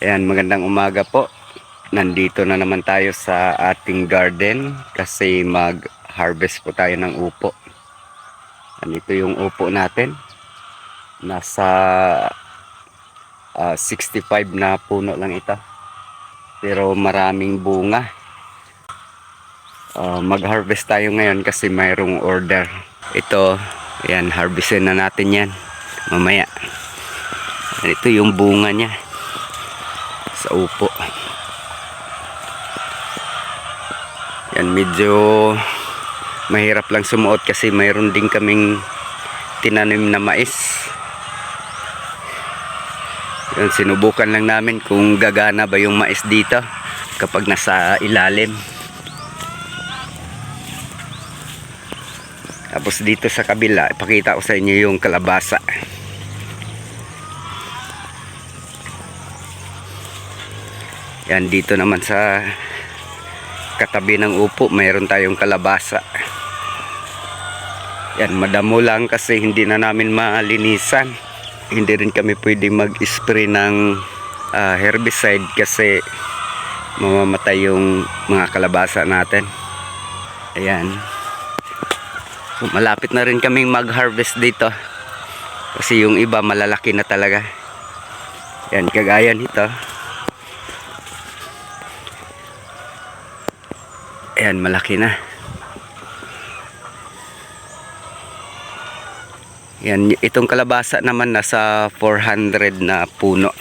Ayan, magandang umaga po. Nandito na naman tayo sa ating garden kasi mag-harvest po tayo ng upo. Andito yung upo natin. Nasa ah, 65 na puno lang ito. Pero maraming bunga. Ah, mag-harvest tayo ngayon kasi mayroong order. Ito, ayan, harvestin na natin yan mamaya. Ito yung bunga niya sa upo. Yan medyo mahirap lang sumuot kasi mayroon din kaming tinanim na mais. Yan, sinubukan lang namin kung gagana ba yung mais dito kapag nasa ilalim. Tapos dito sa kabila, ipakita ko sa inyo yung kalabasa. Yan dito naman sa katabi ng upo, mayroon tayong kalabasa. Yan, madamo lang kasi hindi na namin malinisan. Hindi rin kami pwede mag-spray ng ah, herbicide kasi mamamatay yung mga kalabasa natin. Ayan. So, malapit na rin kaming mag-harvest dito. Kasi yung iba malalaki na talaga. Yan, kagaya nito. Ayan, malaki na. Yan, itong kalabasa naman nasa 400 na puno.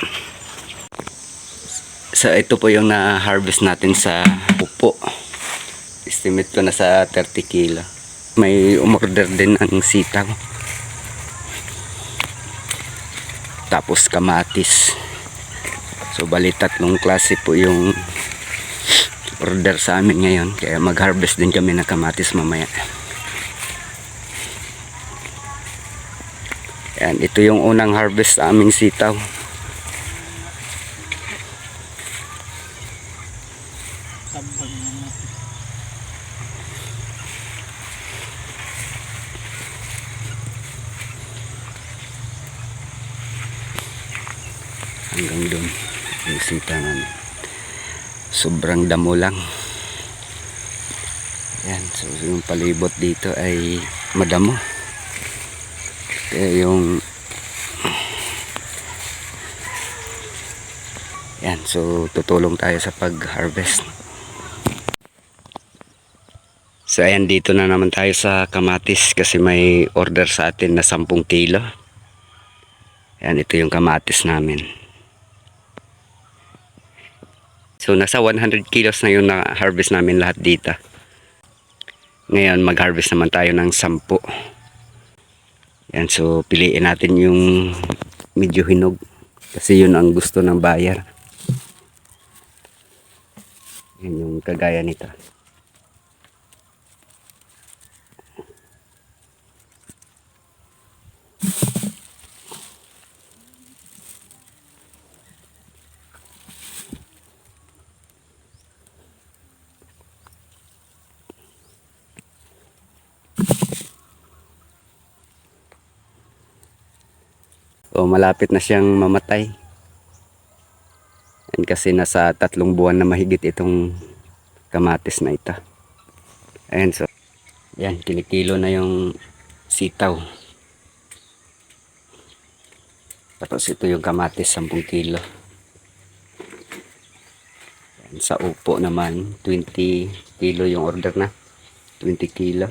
So, ito po yung na-harvest natin sa upo. Estimate ko na sa 30 kilo. May umorder din ang sitaw. Tapos kamatis. So, bali tatlong klase po yung order sa amin ngayon. Kaya mag-harvest din kami ng kamatis mamaya. Yan, ito yung unang harvest sa aming sitaw. Hanggang doon yung sita namin. Sobrang damo lang. Yan, so yung palibot dito ay madamo. Kaya yung Yan, so tutulong tayo sa pag-harvest. So ayan, dito na naman tayo sa kamatis kasi may order sa atin na 10 kilo. Yan, ito yung kamatis namin. So nasa 100 kilos na yung na-harvest namin lahat dito. Ngayon mag-harvest naman tayo ng 10. Yan, so piliin natin yung medyo hinog kasi yun ang gusto ng buyer. Yan yung kagaya nito. O malapit na siyang mamatay. Yan kasi nasa tatlong buwan na mahigit itong kamatis na ito. Ayan so. Yan, kilikilo na yung sitaw. Tapos ito yung kamatis, 10 kilo. Yan, sa upo naman, 20 kilo yung order na. 20 kilo.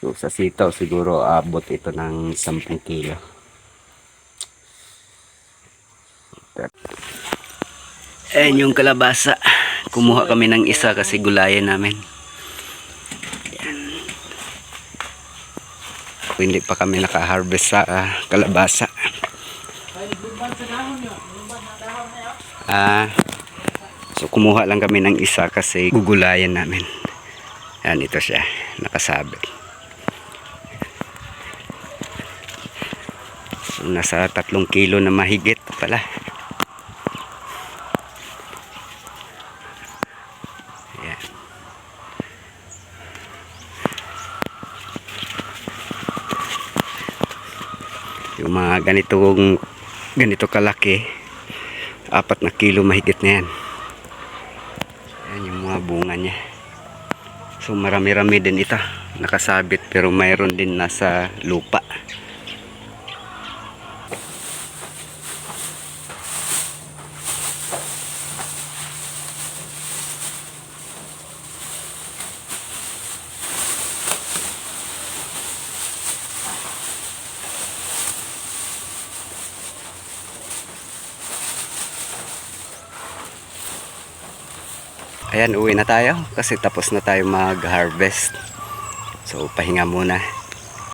So sa sitaw siguro abot ito ng 10 kilo. Ayan yung kalabasa. Kumuha kami ng isa kasi gulayan namin. Ayan. Hindi pa kami naka-harvest sa ah, kalabasa. Ah, so kumuha lang kami ng isa kasi gugulayan namin. Ayan, ito siya. Nakasabit. So, nasa tatlong kilo na mahigit pala. Ayan. Yung mga ganitong ganito kalaki apat na kilo mahigit na yan yan yung mga bunga niya so marami-rami din ito nakasabit pero mayroon din nasa lupa Ayan, uwi na tayo kasi tapos na tayo mag-harvest. So, pahinga muna.